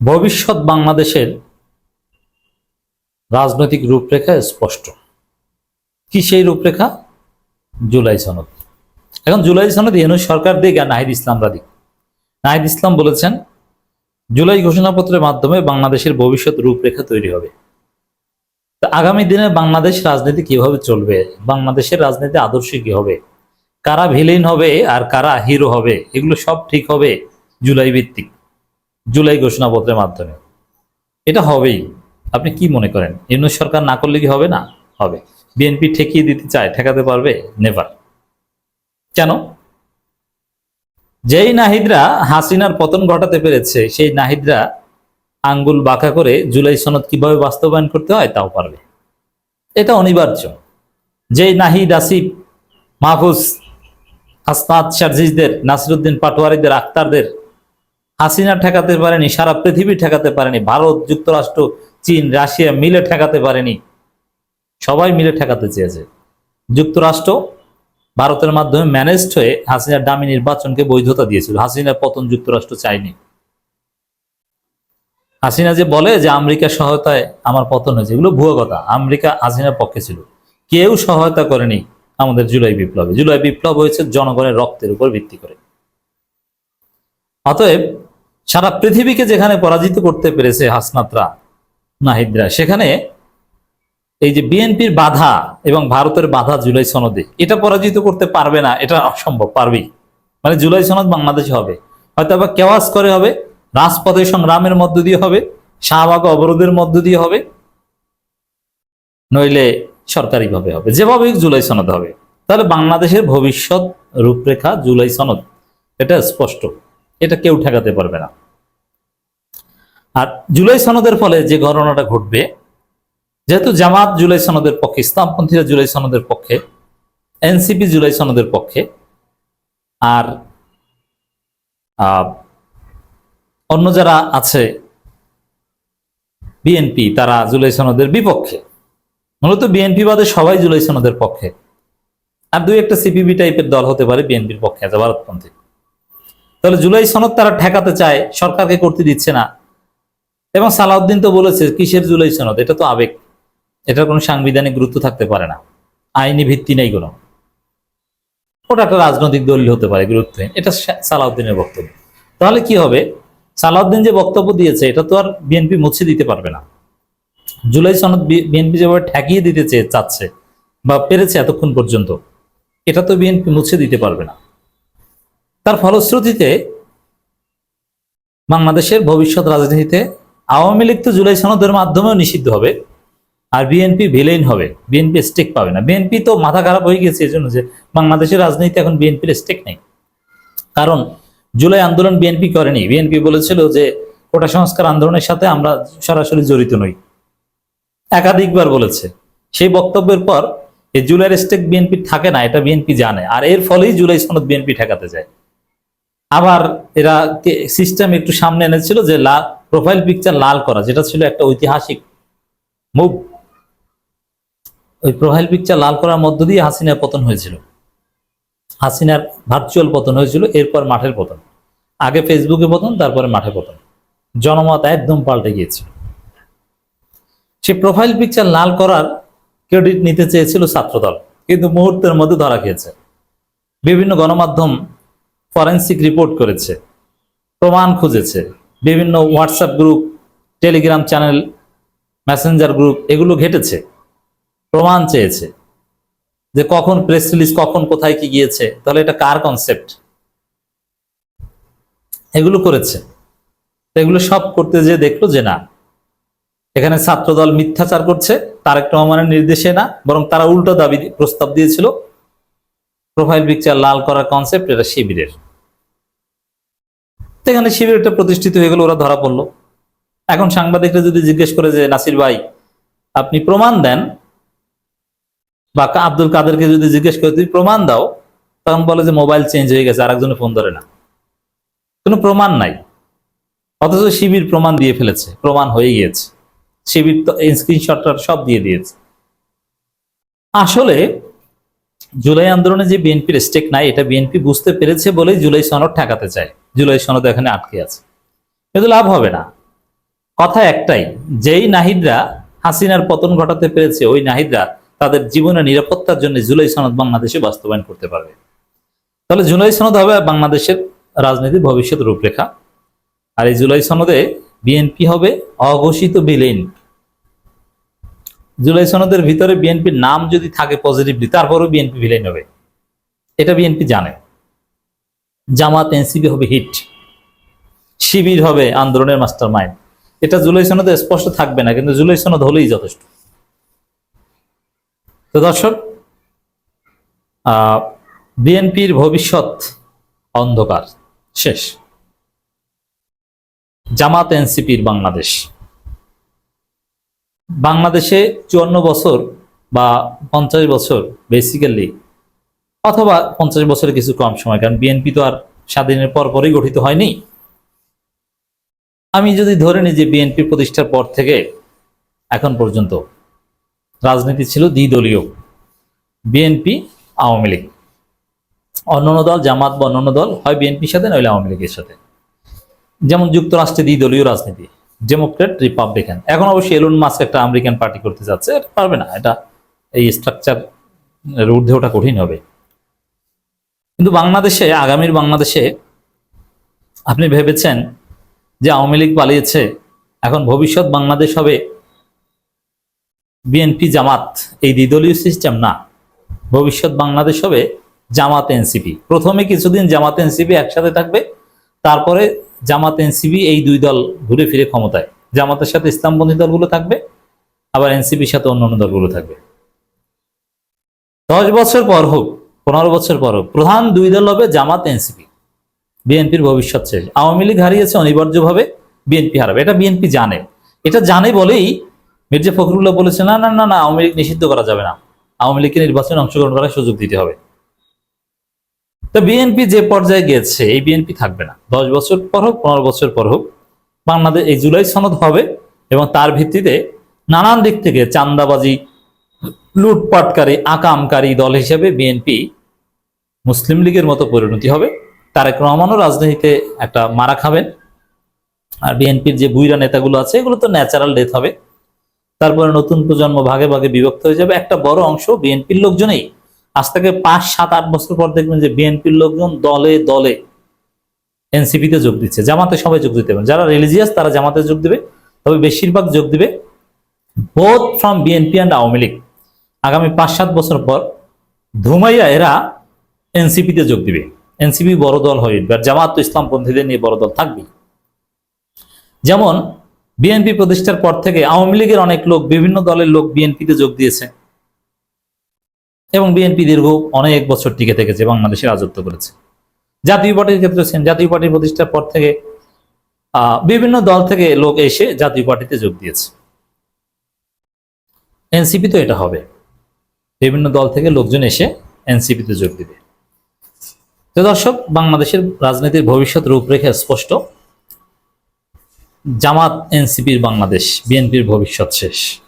ভবিষ্যৎ বাংলাদেশের রাজনৈতিক রূপরেখা স্পষ্ট। কি সেই রূপরেখা? জুলাই সনদ। এখন জুলাই সনদ এনু সরকার দিক আর নাহিদ ইসলামরা দিক। নাহিদ ইসলাম বলেছেন, জুলাই ঘোষণাপত্রের মাধ্যমে বাংলাদেশের ভবিষ্যৎ রূপরেখা তৈরি হবে। তা আগামী দিনে বাংলাদেশ রাজনীতি কীভাবে চলবে? বাংলাদেশের রাজনীতি আদর্শ কি হবে? কারা ভিলেন হবে আর কারা হিরো হবে? এগুলো সব ঠিক হবে জুলাই ভিত্তিক। জুলাই ঘোষণাপত্রের মাধ্যমে। এটা হবেই। আপনি কি মনে করেন? ইউনুস সরকার না করলে কি হবে না? হবে। বিএনপি ঠেকিয়ে দিতে চায়, ঠেকাতে পারবে? নেভার। কেন? যেই নাহিদরা হাসিনার পতন ঘটাতে পেরেছে, সেই নাহিদরা আঙ্গুল বাঁকা করে জুলাই সনদ কীভাবে বাস্তবায়ন করতে হয় তাও পারবে। এটা অনিবার্য। যেই নাহিদ, আসিফ, মাহফুজ হাসনাত শারজিজদের নাসিরুদ্দিন পাটোয়ারিদের আক্তারদের হাসিনা ঠেকাতে পারেনি, সারা পৃথিবী ঠেকাতে পারেনি, ভারত, যুক্তরাষ্ট্র, চীন, রাশিয়া মিলে ঠেকাতে পারেনি। সবাই মিলে ঠেকাতে চেয়েছে। যুক্তরাষ্ট্র ভারতের মাধ্যমে ম্যানেজড হয়ে হাসিনার দামি নির্বাচনকে বৈধতা দিয়েছিল। হাসিনার পতন যুক্তরাষ্ট্র চায়নি। হাসিনা যে বলে যে আমেরিকার সহায়তায় আমার পতন হয়েছে, এগুলো ভুয়ো কথা। আমেরিকা হাসিনার পক্ষে ছিল। কেউ সহায়তা করেনি আমাদের জুলাই বিপ্লবে। জুলাই বিপ্লব হয়েছে জনগণের রক্তের উপর ভিত্তি করে। অতএব সারা পৃথিবীকে যেখানে পরাজিত করতে পেরেছে হাসনাতরা, নাহিদরা, সেখানে এই যে বিএনপির বাধা এবং ভারতের বাধা জুলাই সনদে, এটা পরাজিত করতে পারবে না, এটা অসম্ভব, পারবেই। মানে জুলাই সনদ বাংলাদেশে হবে। হয়তো আবার কেওয়াজ করে হবে, রাজপথে সংগ্রামের মধ্য দিয়ে হবে শাহবাগ অবরোধের মধ্য দিয়ে হবে, নইলে সরকারিভাবে হবে। যেভাবে জুলাই সনদ হবে। তাহলে বাংলাদেশের ভবিষ্যৎ রূপরেখা জুলাই সনদ, এটা স্পষ্ট। এটা কেউ ঠেকাতে পারবে না। আর জুলাই সনদের ফলে যে ঘটনাটা ঘটবে, যেহেতু জামাত জুলাই সনদের পক্ষে, ইসলামপন্থীরা জুলাই সনদের পক্ষে, এনসিপি জুলাই সনদের পক্ষে, আর অন্য যারা আছে, বিএনপি, তারা জুলাই সনদের বিপক্ষে। মূলত বিএনপি বাদে সবাই জুলাই সনদের পক্ষে। আর দুই একটা সিপিবি টাইপের দল হতে পারে বিএনপির পক্ষে আছে, ভারতপন্থী। তাহলে জুলাই সনদ তারা ঠেকাতে চায়, সরকারকে করতে দিচ্ছে না। এবং সালাউদ্দিন তো বলেছে, কিসের জুলাই সনদ? এটা তো আবেগ। এটার কোনো সাংবিধানিক গুরুত্ব থাকতে পারে না। আইনি ভিত্তি নেই কোনো। ওটা একটা রাজনৈতিক দলিল হতে পারে গুরুত্বহীন এটা সালাউদ্দিনের বক্তব্য। তাহলে কি হবে? সালাউদ্দিন যে বক্তব্য দিয়েছে, এটা তো আর বিএনপি মুছে দিতে পারবে না। জুলাই সনদ বিএনপি যেভাবে ঠেকিয়ে দিতে চেয়ে চাচ্ছে বা পেরেছে এতক্ষণ পর্যন্ত, এটা তো বিএনপি মুছে দিতে পারবে না। তার ফলশ্রুতিতে বাংলাদেশের ভবিষ্যৎ রাজনীতিতে আওয়ামী লীগ তো জুলাই সনদের মাধ্যমেও নিষিদ্ধ হবে, আর বিএনপি ভিলেন হবে, বিএনপি স্টেক পাবে না। বিএনপি তো মাথা খারাপ হয়ে গেছে এই জন্য যে বাংলাদেশের রাজনীতি এখন বিএনপির স্টেক নেই। কারণ জুলাই আন্দোলন বিএনপি করেনি। বিএনপি বলেছিল যে কোটা সংস্কার আন্দোলনের সাথে আমরা সরাসরি জড়িত নই। একাধিকবার বলেছে। সেই বক্তব্যের পর এই জুলাইয়ের স্টেক বিএনপি থাকে না, এটা বিএনপি জানে। আর এর ফলেই জুলাই সনদ বিএনপি ঠেকাতে যায়। আবার এরা সিস্টেম একটু সামনে এনেছিল যে প্রোফাইল পিকচার লাল করা, যেটা ছিল একটা ঐতিহাসিক মুভ। ওই প্রোফাইল পিকচার লাল করার মধ্য দিয়ে হাসিনার পতন হয়েছিল। হাসিনার ভার্চুয়াল পতন হয়েছিল, এরপর মাঠের পতন। আগে ফেসবুকে পতন, তারপরে মাঠে পতন। জনমত একদম পাল্টে গিয়েছিল। সে প্রোফাইল পিকচার লাল করার ক্রেডিট নিতে চেয়েছিল ছাত্রদল, কিন্তু মুহূর্তের মধ্যে ধরা খেয়েছে। বিভিন্ন গণমাধ্যম ফরেন্সিক রিপোর্ট করেছে, প্রমাণ খুঁজেছে বিভিন্ন WhatsApp group Telegram channel Messenger group এগুলো ঘেটেছে, প্রমাণ চেয়েছে যে কখন প্রেস রিলিজ কখন কোথায় কি গিয়েছে, তাহলে এটা কার কনসেপ্ট এগুলো করেছে। এগুলো সব করতে যে দেখল যে না, এখানে ছাত্রদল মিথ্যাচার করছে, তারেক রহমানের নির্দেশে না, বরং তারা উল্টো দাবি, প্রস্তাব দিয়েছিল প্রোফাইল পিকচার লাল করার কনসেপ্ট এটা শিবিরের। তো এখানে শিবিরটা প্রতিষ্ঠিত হয়ে গেল, ওরা ধরা পড়ল। এখন সাংবাদিকরা যদি জিজ্ঞেস করে যে, নাসির ভাই, আপনি প্রমাণ দেন? বা আব্দুল কাদেরকে যদি জিজ্ঞেস করে, তুমি প্রমাণ দাও? তখন বলে যে, মোবাইল চেঞ্জ হয়ে গেছে আর একজনে ফোন ধরে না। কোনো প্রমাণ নাই। অথচ শিবির প্রমাণ দিয়ে ফেলেছে, প্রমাণ হয়ে গিয়েছে। শিবির তো স্ক্রিনশটটা সব দিয়ে দিয়েছে। আসলে জুলাই আন্দোলনে যে বিএনপির স্টেক নাই, এটা বিএনপি বুঝতে পেরেছে বলেই জুলাই সনদ ঠেকাতে চায়। জুলাই সনদ এখানে আটকে আছে। কিন্তু লাভ হবে না। কথা একটাই, যেই নাহিদরা হাসিনার পতন ঘটাতে পেরেছে, ওই নাহিদরা তাদের জীবনের নিরাপত্তার জন্য জুলাই সনদ বাংলাদেশে বাস্তবায়ন করতে পারবে। তাহলে জুলাই সনদ হবে বাংলাদেশের রাজনীতির ভবিষ্যৎ রূপরেখা। আর এই জুলাই সনদে বিএনপি হবে, অঘোষিত বিলীন। জুলাই সনদের ভিতরে বিএনপির নাম যদি থাকে পজিটিভলি তারপরেও বিএনপি ভিলেন হবে। এটা বিএনপি জানে। জামাত এনসিপি হবে হিট। শিবির হবে আন্দোলনের মাস্টার মাইন্ড এটা জুলাই সনদে স্পষ্ট থাকবে না, কিন্তু জুলাই সনদ হলেই যথেষ্ট। তো দর্শক বিএনপির ভবিষ্যৎ অন্ধকার, শেষ। জামাত এনসিপির বাংলাদেশ। বাংলাদেশে চুয়ান্ন বছর বা পঞ্চাশ বছর বেসিক্যালি অথবা পঞ্চাশ বছরের কিছু কম সময়, কারণ বিএনপি তো আর স্বাধীনের পর পরই গঠিত হয়নি। আমি যদি ধরে নিই যে বিএনপি প্রতিষ্ঠার পর থেকে এখন পর্যন্ত রাজনীতি ছিল দ্বিদলীয় বিএনপি আওয়ামী লীগ। অন্যান্য দল, জামাত বা অন্যান্য দল হয় বিএনপির সাথে নইলে আওয়ামী লীগের সাথে। যেমন যুক্তরাষ্ট্রে দ্বিদলীয় রাজনীতি ডেমোক্রেট রিপাবলিকান এখন অবশ্যই এলুন মাস্ক একটা আমেরিকান পার্টি করতে যাচ্ছে, এটা পারবে না। এটা এই স্ট্রাকচার ঊর্ধ্বে ওটা কঠিন হবে। কিন্তু বাংলাদেশে, আগামীর বাংলাদেশে আপনি ভেবেছেন যে আওয়ামী লীগ পালিয়েছে, এখন ভবিষ্যৎ বাংলাদেশ হবে বিএনপি জামাত, এই দ্বিদলীয় সিস্টেম না। ভবিষ্যৎ বাংলাদেশ হবে জামাত এনসিপি। প্রথমে কিছুদিন জামাত এনসিপি একসাথে থাকবে, তারপরে জামাত এনসিপি এই দুই দল ঘুরে ফিরে ক্ষমতায়। জামাতের সাথে ইসলামপন্থী দলগুলো থাকবে, আবার এনসিপির সাথে অন্যান্য দলগুলো থাকবে। দশ বছর পর হোক পনেরো বছর পর প্রধান দুই দল হবে জামাত এনসিপি। বিএনপির ভবিষ্যৎ শেষ আওয়ামী লীগ হারিয়েছে অনিবার্যভাবে, বিএনপি হারাবে। এটা বিএনপি জানে। এটা জানে বলেই মির্জা ফখরুল্লাহ বলেছে, না না না না, আওয়ামী লীগ নিষিদ্ধ করা যাবে না। আওয়ামী লীগকে নির্বাচনে অংশগ্রহণ করার সুযোগ দিতে হবে। তো বিএনপি যে পর্যায়ে গিয়েছে, এই বিএনপি থাকবে না। দশ বছর পর হোক, পনেরো বছর পর হোক, বাংলাদেশ, এই জুলাই সনদ হবে এবং তার ভিত্তিতে নানান দিক থেকে চান্দাবাজি লুটপাটকারী, আকামকারী দল হিসেবে বিএনপি মুসলিম লীগের মতো পরিণতি হবে। তারেক রহমানও রাজনীতিতে একটা মারা খাবেন। আর বিএনপির যে বুইরা নেতাগুলো আছে, এগুলো তো ন্যাচারাল ডেথ হবে। তারপরে নতুন প্রজন্ম ভাগে ভাগে বিভক্ত হয়ে যাবে। একটা বড় অংশ বিএনপির লোকজনেই। আজ থেকে পাঁচ, সাত, আট বছর পর দেখবেন যে বিএনপির লোকজন দলে দলে এনসিপিতে যোগ দিচ্ছে। জামাতে সবাই যোগ দিতে পারেন যারা রিলিজিয়াস তারা জামাতে যোগ দিবে। তবে বেশিরভাগ যোগ দিবে both from BNP and Awami League. আগামী পাঁচ, সাত বছর পর ধুমাইয়া এরা এনসিপিতে যোগ দিবে। এনসিপি বড় দল হয়ে উঠবে। আর জামাত ইসলামপন্থীদের নিয়ে বড় দল থাকবে যেমন বিএনপি প্রতিষ্ঠার পর থেকে আওয়ামী লীগের অনেক লোক বিভিন্ন দলের লোক বিএনপিতে যোগ দিয়েছে। এবং বিএনপি দীর্ঘ অনেক বছর টিকে থেকেছে, বাংলাদেশে রাজত্ব করেছে। জাতীয় পার্টির ক্ষেত্রে সেম জাতীয় পার্টি প্রতিষ্ঠার পর থেকে বিভিন্ন দল থেকে লোক এসে জাতীয় পার্টিতে যোগ দিয়েছে। এনসিপি তো এটা হবে। বিভিন্ন দল থেকে লোকজন এসে এনসিপিতে যোগ দিবে। তো দর্শক বাংলাদেশের রাজনীতির ভবিষ্যৎ রূপরেখা স্পষ্ট। জামাত এনসিপির বাংলাদেশ বিএনপির ভবিষ্যৎ শেষ।